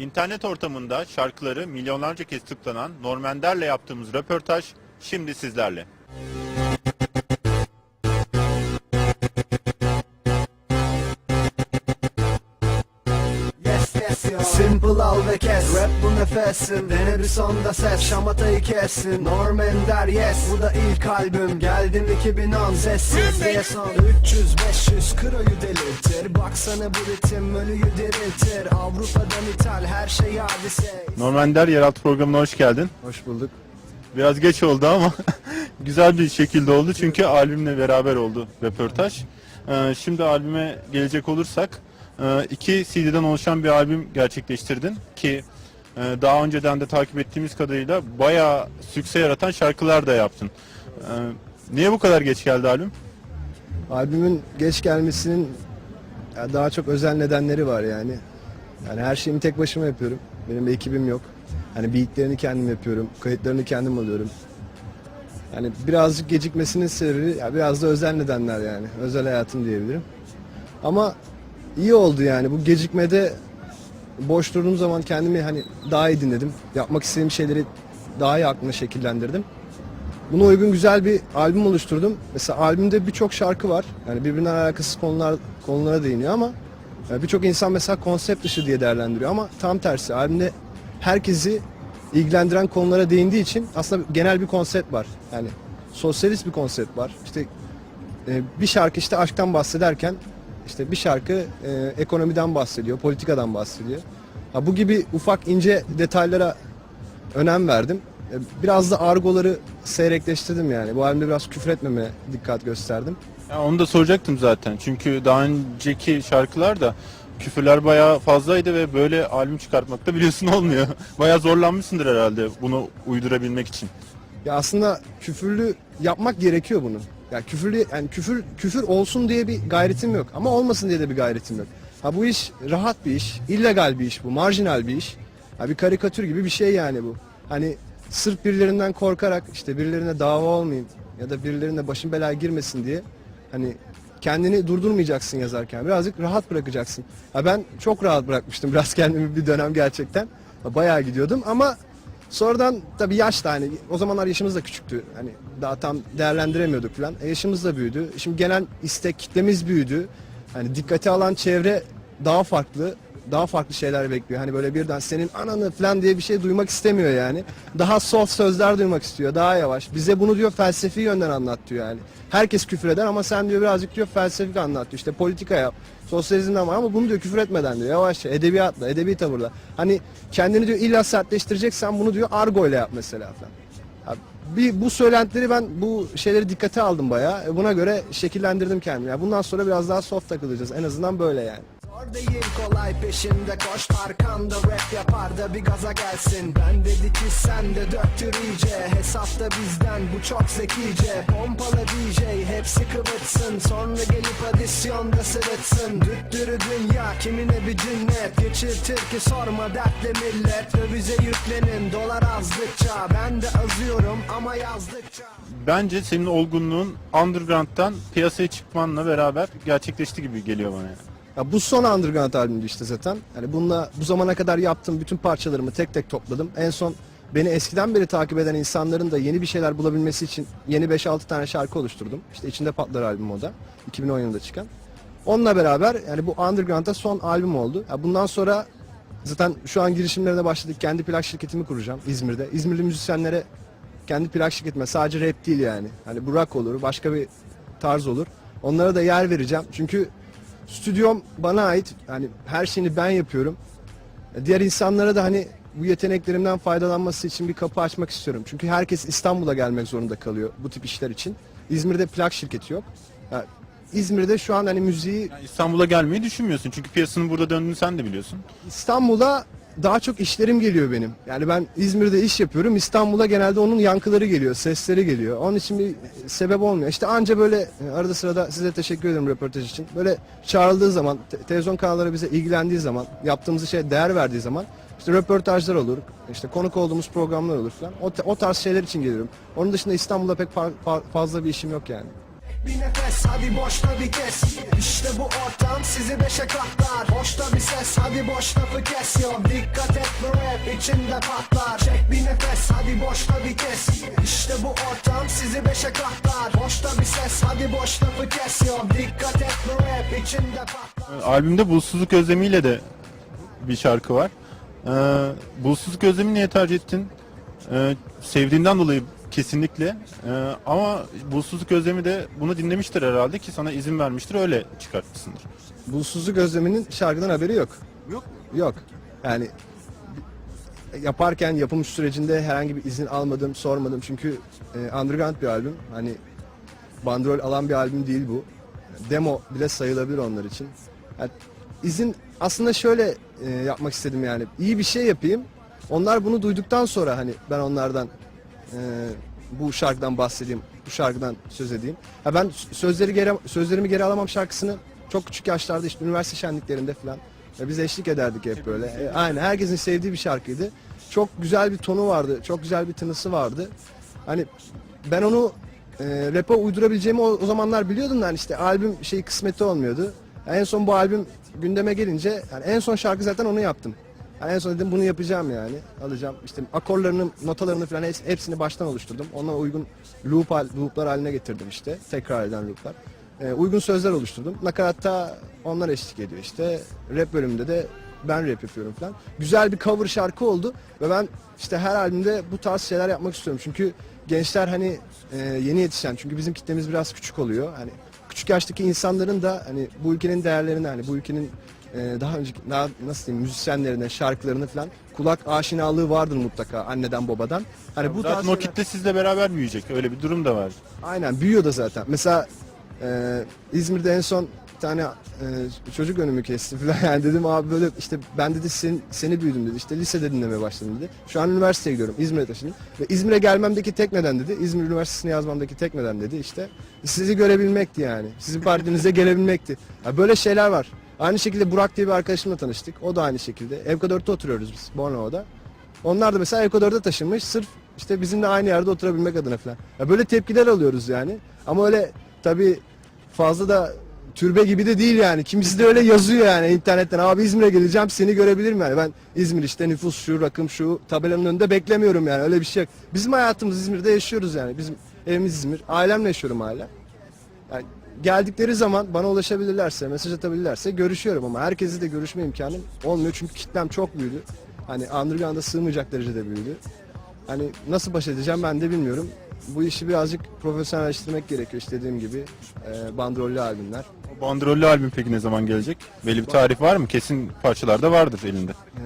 İnternet ortamında şarkıları milyonlarca kez tıklanan Normander'le yaptığımız röportaj şimdi sizlerle. Ve kes. Rap bu nefesim Dene bir sonda ses. Şamatayı kessin Norm Ender yes. Bu da ilk albüm Geldim 2010 Sessiz. Diye son 300-500 kroyu delirtir. Baksana bu ritim ölüyü diriltir. Avrupa'dan ithal her şey hadise. Normander Yeraltı programına hoş geldin. Hoş bulduk. Biraz geç oldu ama güzel bir şekilde oldu. Çünkü albümle beraber oldu röportaj. Ee, Şimdi albüme gelecek olursak iki CD'den oluşan bir albüm gerçekleştirdin ki e, daha önceden de takip ettiğimiz kadarıyla bayağı sükse yaratan şarkılar da yaptın. Ee, Niye bu kadar geç geldi albüm? Albümün geç gelmesinin daha çok özel nedenleri var yani. Yani her şeyimi tek başıma yapıyorum. Benim bir ekibim yok. Hani beatlerini kendim yapıyorum, kayıtlarını kendim alıyorum. Yani birazcık gecikmesinin sebebi ya biraz da özel nedenler yani. Özel hayatım diyebilirim. Ama iyi oldu yani bu gecikmede boş durduğum zaman kendimi hani daha iyi dinledim. Yapmak istediğim şeyleri daha iyi aklımda şekillendirdim. Buna uygun güzel bir albüm oluşturdum. Mesela albümde birçok şarkı var. Yani birbirinden alakasız konular konulara değiniyor ama e, birçok insan mesela konsept dışı diye değerlendiriyor ama tam tersi. Albümde herkesi ilgilendiren konulara değindiği için aslında genel bir konsept var. Yani sosyalist bir konsept var. İşte e, bir şarkı işte aşktan bahsederken işte bir şarkı e, ekonomiden bahsediyor, politikadan bahsediyor. Ha, bu gibi ufak ince detaylara önem verdim. E, Biraz da argoları seyrekleştirdim yani. Bu albümde biraz küfür etmeme dikkat gösterdim. Ya onu da soracaktım zaten. Çünkü daha önceki şarkılarda küfürler bayağı fazlaydı ve böyle albüm çıkartmak da biliyorsun olmuyor. bayağı zorlanmışsındır herhalde bunu uydurabilmek için. Ya aslında küfürlü yapmak gerekiyor bunu. Ya küfürlü yani küfür küfür olsun diye bir gayretim yok ama olmasın diye de bir gayretim yok. Ha bu iş rahat bir iş, illegal bir iş bu, marjinal bir iş. Ha bir karikatür gibi bir şey yani bu. Hani sırf birilerinden korkarak işte birilerine dava olmayayım ya da birilerine başın belaya girmesin diye hani kendini durdurmayacaksın yazarken. Birazcık rahat bırakacaksın. Ha ben çok rahat bırakmıştım biraz kendimi bir dönem gerçekten. Bayağı gidiyordum ama Sonradan tabii yaş da hani o zamanlar yaşımız da küçüktü. Hani daha tam değerlendiremiyorduk falan. E, yaşımız da büyüdü. Şimdi gelen istek kitlemiz büyüdü. Hani dikkate alan çevre daha farklı. Daha farklı şeyler bekliyor. Hani böyle birden senin ananı falan diye bir şey duymak istemiyor yani. Daha soft sözler duymak istiyor. Daha yavaş. Bize bunu diyor felsefi yönden anlat diyor yani. Herkes küfür eder ama sen diyor birazcık diyor felsefik anlat diyor. İşte politika yap. Sosyalizmden var ama bunu diyor küfür etmeden diyor. Yavaşça edebiyatla, edebi tavırla. Hani kendini diyor illa sertleştireceksen bunu diyor argo ile yap mesela falan. Ya bir bu söylentileri ben bu şeyleri dikkate aldım bayağı. E, Buna göre şekillendirdim kendimi. Yani bundan sonra biraz daha soft takılacağız. En azından böyle yani. Değil kolay peşinde koş arkanda rap yapar da bir gaza gelsin Ben dedi ki sen de döktür iyice Hesapta bizden bu çok zekice Pompala DJ hepsi kıvıtsın Sonra gelip adisyonda sırıtsın Düttürü dünya kimine bir cinnet Geçirtir ki sorma dertle millet Dövize yüklenin dolar azdıkça Ben de azıyorum ama yazdıkça Bence senin olgunluğun underground'dan piyasaya çıkmanla beraber gerçekleşti gibi geliyor bana. Yani. Ya bu son Underground albümdü işte zaten. Yani bununla bu zamana kadar yaptığım bütün parçalarımı tek tek topladım. En son beni eskiden beri takip eden insanların da yeni bir şeyler bulabilmesi için yeni 5-6 tane şarkı oluşturdum. İşte içinde patlar albüm o da. 2010 yılında çıkan. Onunla beraber yani bu Underground'da son albüm oldu. Ya bundan sonra zaten şu an girişimlerine başladık. Kendi plak şirketimi kuracağım İzmir'de. İzmirli müzisyenlere kendi plak şirketime sadece rap değil yani. Hani bu rock olur, başka bir tarz olur. Onlara da yer vereceğim. Çünkü stüdyom bana ait. Hani her şeyini ben yapıyorum. Diğer insanlara da hani bu yeteneklerimden faydalanması için bir kapı açmak istiyorum. Çünkü herkes İstanbul'a gelmek zorunda kalıyor bu tip işler için. İzmir'de plak şirketi yok. Ya, İzmir'de şu an hani müziği Yani İstanbul'a gelmeyi düşünmüyorsun çünkü piyasanın burada döndüğünü sen de biliyorsun. İstanbul'a daha çok işlerim geliyor benim. Yani ben İzmir'de iş yapıyorum. İstanbul'a genelde onun yankıları geliyor, sesleri geliyor. Onun için bir sebep olmuyor. İşte anca böyle arada sırada size teşekkür ederim röportaj için. Böyle çağrıldığı zaman, te- televizyon kanalları bize ilgilendiği zaman, yaptığımız işe değer verdiği zaman işte röportajlar olur, işte konuk olduğumuz programlar olur falan. O, o tarz şeyler için geliyorum. Onun dışında İstanbul'da pek fa- fa- fazla bir işim yok yani. Bir nefes hadi boşta bir kes İşte bu ortam sizi beşe katlar Boşta bir ses hadi boş lafı kes yo Dikkat et bu rap içinde patlar Çek bir nefes hadi boşta bir kes İşte bu ortam sizi beşe katlar Boşta bir ses hadi boş lafı kes yo Dikkat et bu rap içinde patlar Albümde Bulutsuzluk Özlemi de bir şarkı var. Ee, Bulutsuzluk Özlemi niye tercih ettin? Ee, sevdiğinden dolayı kesinlikle. Ee, ama Bulutsuzluk Özlemi de bunu dinlemiştir herhalde ki sana izin vermiştir öyle çıkartmışsındır. Bulutsuzluk Özlemi'nin şarkıdan haberi yok. Yok Yok. Yani yaparken yapım sürecinde herhangi bir izin almadım, sormadım. Çünkü e, underground bir albüm. Hani bandrol alan bir albüm değil bu. Demo bile sayılabilir onlar için. Yani izin aslında şöyle e, yapmak istedim yani. İyi bir şey yapayım. Onlar bunu duyduktan sonra hani ben onlardan e, bu şarkıdan bahsedeyim, bu şarkıdan söz edeyim. Ha ben sözleri geri, sözlerimi geri alamam şarkısını çok küçük yaşlarda işte üniversite şenliklerinde falan e, biz eşlik ederdik hep böyle. E, aynen herkesin sevdiği bir şarkıydı. Çok güzel bir tonu vardı, çok güzel bir tınısı vardı. Hani ben onu e, rap'e uydurabileceğimi o, o zamanlar biliyordum da hani işte albüm şey kısmeti olmuyordu. En son bu albüm gündeme gelince yani en son şarkı zaten onu yaptım. Yani en son dedim bunu yapacağım yani. Alacağım. İşte akorlarını, notalarını falan heps- hepsini baştan oluşturdum. Ona uygun loop looplar haline getirdim işte. Tekrar eden looplar. Ee, uygun sözler oluşturdum. Nakaratta onlar eşlik ediyor işte. Rap bölümünde de ben rap yapıyorum falan. Güzel bir cover şarkı oldu ve ben işte her albümde bu tarz şeyler yapmak istiyorum. Çünkü gençler hani e, yeni yetişen çünkü bizim kitlemiz biraz küçük oluyor. Hani küçük yaştaki insanların da hani bu ülkenin değerlerini hani bu ülkenin e, daha önceki daha nasıl diyeyim müzisyenlerine, şarkılarını falan kulak aşinalığı vardır mutlaka anneden babadan. Hani bu Zaten o kitle sizle beraber büyüyecek. Öyle bir durum da var. Aynen büyüyor da zaten. Mesela e, İzmir'de en son tane e, çocuk önümü kesti falan yani dedim abi böyle işte ben dedi sen, seni büyüdüm dedi işte lisede dinlemeye başladım dedi. Şu an üniversiteye gidiyorum İzmir'e taşındım ve İzmir'e gelmemdeki tek neden dedi İzmir Üniversitesi'ne yazmamdaki tek neden dedi işte sizi görebilmekti yani sizin partinize gelebilmekti. Ya böyle şeyler var. Aynı şekilde Burak diye bir arkadaşımla tanıştık. O da aynı şekilde. Evkadör'de oturuyoruz biz Bornova'da. Onlar da mesela Ekvador'da taşınmış sırf işte bizimle aynı yerde oturabilmek adına falan. Ya böyle tepkiler alıyoruz yani. Ama öyle tabii fazla da türbe gibi de değil yani. Kimisi de öyle yazıyor yani internetten. Abi İzmir'e geleceğim seni görebilirim yani. Ben İzmir işte nüfus şu, rakım şu tabelanın önünde beklemiyorum yani. Öyle bir şey yok. Bizim hayatımız İzmir'de yaşıyoruz yani. Bizim evimiz İzmir. Ailemle yaşıyorum hala. Yani geldikleri zaman bana ulaşabilirlerse, mesaj atabilirlerse görüşüyorum ama herkesi de görüşme imkanım olmuyor çünkü kitlem çok büyüdü. Hani underground'a sığmayacak derecede büyüdü. Hani nasıl baş edeceğim ben de bilmiyorum. Bu işi birazcık profesyonelleştirmek gerekiyor işte dediğim gibi. E, bandrollü albümler. O bandrollü albüm peki ne zaman gelecek? Belli bir tarih var mı? Kesin parçalarda vardır elinde. E,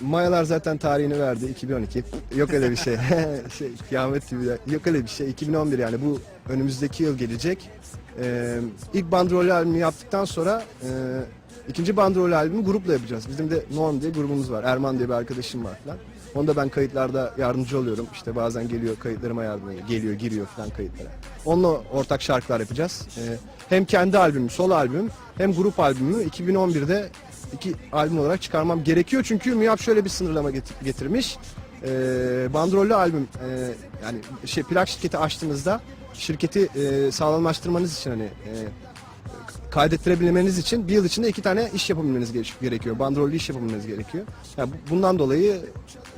Mayalar zaten tarihini verdi 2012. Yok öyle bir şey. şey kıyamet gibi. Yok öyle bir şey. 2011 yani bu önümüzdeki yıl gelecek. E, ilk bandrollü albümü yaptıktan sonra e, ikinci bandrollü albümü grupla yapacağız. Bizim de Norm diye grubumuz var. Erman diye bir arkadaşım var falan. Onda ben kayıtlarda yardımcı oluyorum. İşte bazen geliyor kayıtlarıma yardım ediyor. Geliyor giriyor falan kayıtlara. Onunla ortak şarkılar yapacağız. E, hem kendi albümüm, solo albüm hem grup albümü 2011'de iki albüm olarak çıkarmam gerekiyor. Çünkü MÜYAP şöyle bir sınırlama get- getirmiş. E, bandrollü albüm e, yani şey plak şirketi açtığınızda şirketi e, sağlamlaştırmanız için hani e, kaydettirebilmeniz için bir yıl içinde iki tane iş yapabilmeniz gere- gerekiyor. Bandrollü iş yapabilmeniz gerekiyor. Yani bu- bundan dolayı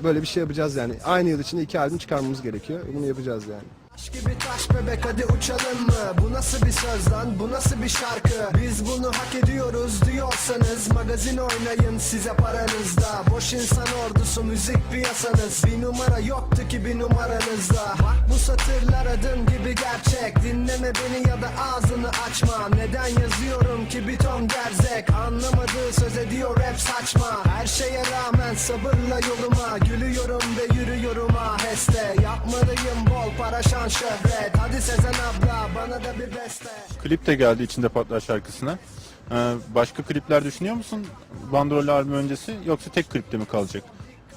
böyle bir şey yapacağız yani. Aynı yıl içinde iki albüm çıkarmamız gerekiyor. Bunu yapacağız yani. Taş gibi taş bebek hadi uçalım mı? Bu nasıl bir söz lan? Bu nasıl bir şarkı? Biz bunu hak ediyoruz diyorsanız Magazin oynayın size paranızda. Boş insan ordusu müzik piyasanız. Bir numara yoktu ki bir numaranızda. Bak bu satırlar adım gibi gerçek. Dinleme beni ya da ağzını açma. Neden yazıyorum ki bir ton gerzek? Anlamadığı söz ediyor rap saçma. Her şeye rağmen sabırla yoluma. Gülüyorum ve yürüyorum aheste Yapmalıyım para şan şöhret Hadi Sezen abla bana da bir beste Klip de geldi içinde patlar şarkısına. Ee, başka klipler düşünüyor musun? Bandrollü albüm öncesi yoksa tek klipte mi kalacak?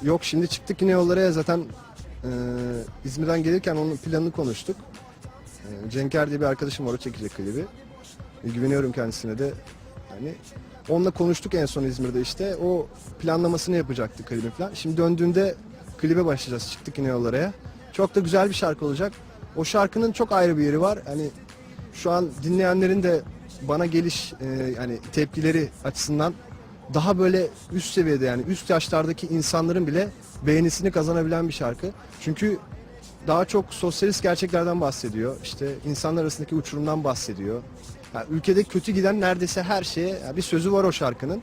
Yok şimdi çıktık yine yollara zaten e, İzmir'den gelirken onun planını konuştuk. E, Cenker diye bir arkadaşım var o çekecek klibi. E, güveniyorum kendisine de. Yani onunla konuştuk en son İzmir'de işte. O planlamasını yapacaktı klibin falan. Şimdi döndüğünde klibe başlayacağız. Çıktık yine yollara. Çok da güzel bir şarkı olacak. O şarkının çok ayrı bir yeri var. Hani şu an dinleyenlerin de bana geliş e, yani tepkileri açısından daha böyle üst seviyede yani üst yaşlardaki insanların bile beğenisini kazanabilen bir şarkı. Çünkü daha çok sosyalist gerçeklerden bahsediyor. İşte insanlar arasındaki uçurumdan bahsediyor. Yani ülkede kötü giden neredeyse her şeye yani bir sözü var o şarkının.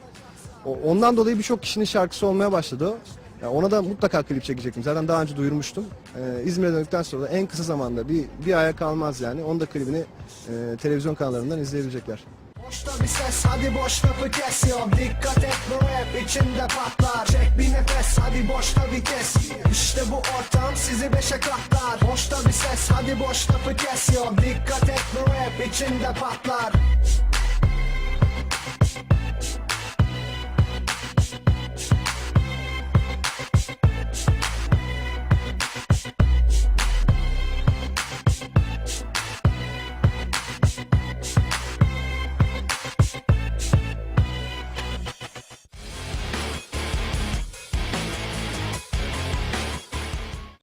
Ondan dolayı birçok kişinin şarkısı olmaya başladı. Yani ona da mutlaka klip çekecektim. Zaten daha önce duyurmuştum. Ee, İzmir'e döndükten sonra da en kısa zamanda bir bir aya kalmaz yani. Onun da klibini e, televizyon kanallarından izleyebilecekler. Boşta bir ses hadi boş lafı kes yok Dikkat et bu rap içinde patlar Çek bir nefes hadi boşta vites İşte bu ortam sizi beşe katlar Boşta bir ses hadi boş lafı kes yok Dikkat et bu rap içinde patlar